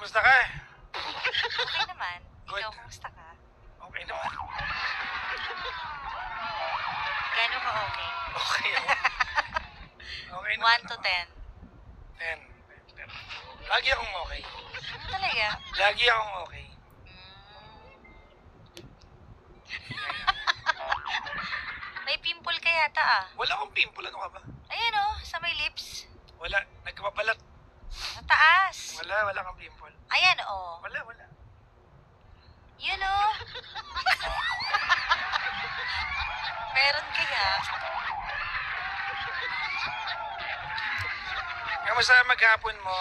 Kumusta ka? Okay naman. Good. Ikaw, kumusta ka? Okay naman. Gano'n ka okay? Okay naman. Okay naman. 1 to 10. 10. 10. Lagi akong okay. Ano talaga? Lagi akong okay. Mm. May pimple ka yata ah. Wala akong pimple. Ano ka ba? Ayan oh, sa may lips. Wala. Nagkapabalat. Wala. Wala kang pimple. Ayan oh. Wala. Wala. Yun oh. Meron kaya. Kamusta maghapon mo?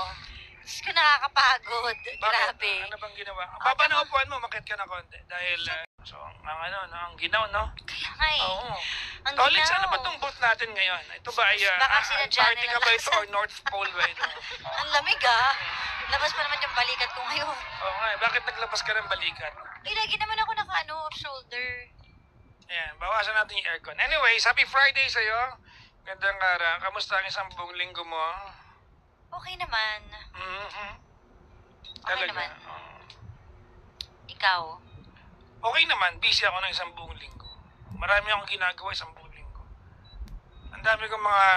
Diyos ko nakakapagod. Bakit? Grabe. Ano bang ginawa? Ah, Baba na upuan mo. Makit ka na konti. Dahil, uh, so, ang ano, no, ang ginaw, no? Kaya nga eh. Oo. Ang Tolits, ginaw. ano ba itong booth natin ngayon? Ito ba ay uh, Baka sinadya Antarctica nila ba ito or North Pole ba ito? Ang lamig ah. Labas pa naman yung balikat ko ngayon. Oo nga, eh, bakit naglabas ka ng balikat? Eh, lagi naman ako naka ano, off shoulder. Ayan, bawasan natin yung aircon. Anyways, happy Friday sa'yo. Gandang araw. Kamusta ang isang buong linggo mo? Okay naman. Mhm. Okay naman. Oo. Ikaw. Okay naman, busy ako ng isang buong linggo. Marami akong ginagawa isang buong linggo. Ang dami kong mga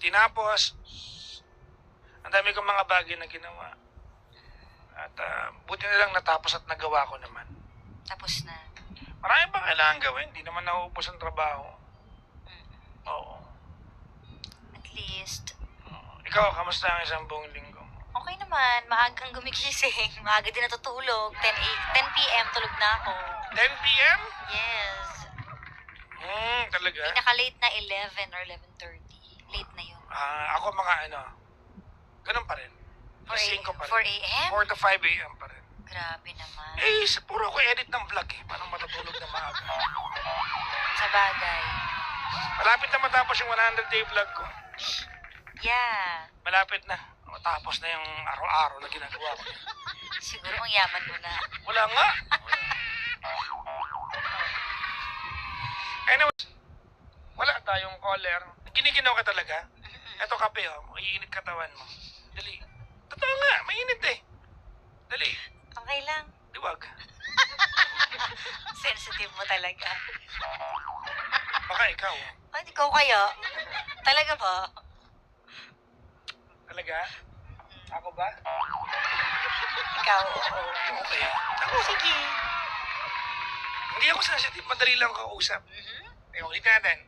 tinapos. Ang dami kong mga bagay na ginawa. At ah, buti na lang natapos at nagawa ko naman. Tapos na. Marami pang kailangan gawin. Hindi naman nauubos ang trabaho. Mm. Oo. At least, Oo. Ikaw, kamusta ang isang buong linggo okay naman. Maagang gumigising. Maaga din natutulog. 10, a- 10 p.m. tulog na ako. 10 p.m.? Yes. Hmm, talaga? Pinaka-late na 11 or 11.30. Late na yun. Ah, ako mga ano, ganun pa rin. 4 Gising ko pa 4 rin. a.m.? 4 to 5 a.m. pa rin. Grabe naman. Eh, sa puro ko edit ng vlog eh. Paano matutulog na maaga? Sa bagay. Malapit na matapos yung 100 day vlog ko. Yeah. Malapit na. Matapos na yung araw-araw na ginagawa ko. Siguro ang yaman mo na. Wala nga. Anyways, wala tayong caller. Giniginaw ka talaga. Eto kape oh, iinit katawan mo. Dali. Totoo nga, mainit eh. Dali, Okay lang. diwag. Sensitive mo talaga. Baka ikaw. Ay, ikaw kaya? Talaga ba? Talaga? Ako ba? Ikaw, oo. Okay. Ako, Sige. hindi ako sensitive. Madali lang kausap. Mhm. Eh, ulit natin.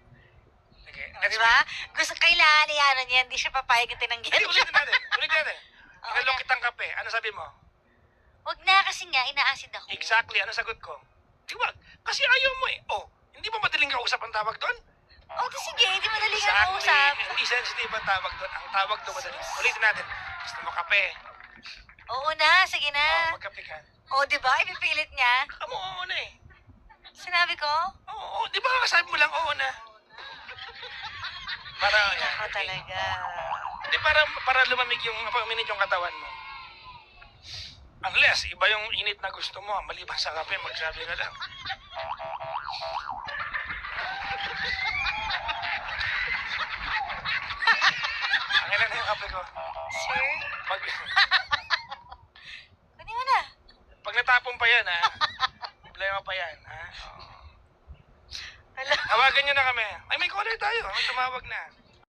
Okay, next Diba? Gusto kailangan niya ano niya, hindi siya papayag na tinanggihan Hindi, ulitin natin. Ulit natin. Oo Inalok na. kitang kape. Ano sabi mo? Huwag na kasi nga, inaasid ako. Exactly. Ano sagot ko? Diwag. Kasi ayaw mo eh. Oh, hindi ba madaling kausap ang tawag doon? O, di sige, hindi madali ka kausap. Hindi sensitive ang tawag doon. Ang tawag doon madali. Ulitin natin. Gusto mo kape? Oo na, sige Oh, na. magkape ka. O, di ba? Ipipilit niya. Kamu, oo na eh. Sinabi ko? Oo, oo. Di ba kasabi mo lang oo na? Para. Ako talaga. Di para, para lumamig yung, paminit yung katawan mo. Unless, iba yung init na gusto mo, maliban sa kape, magsabi ka lang. Ang ilan na yung kape ko. Sir? Pag, Kunin mo na. pag natapon pa yan, ha? Problema pa yan, ha? Oo. Hala. Tawagan nyo na kami. Ay, may caller tayo. Tumawag na.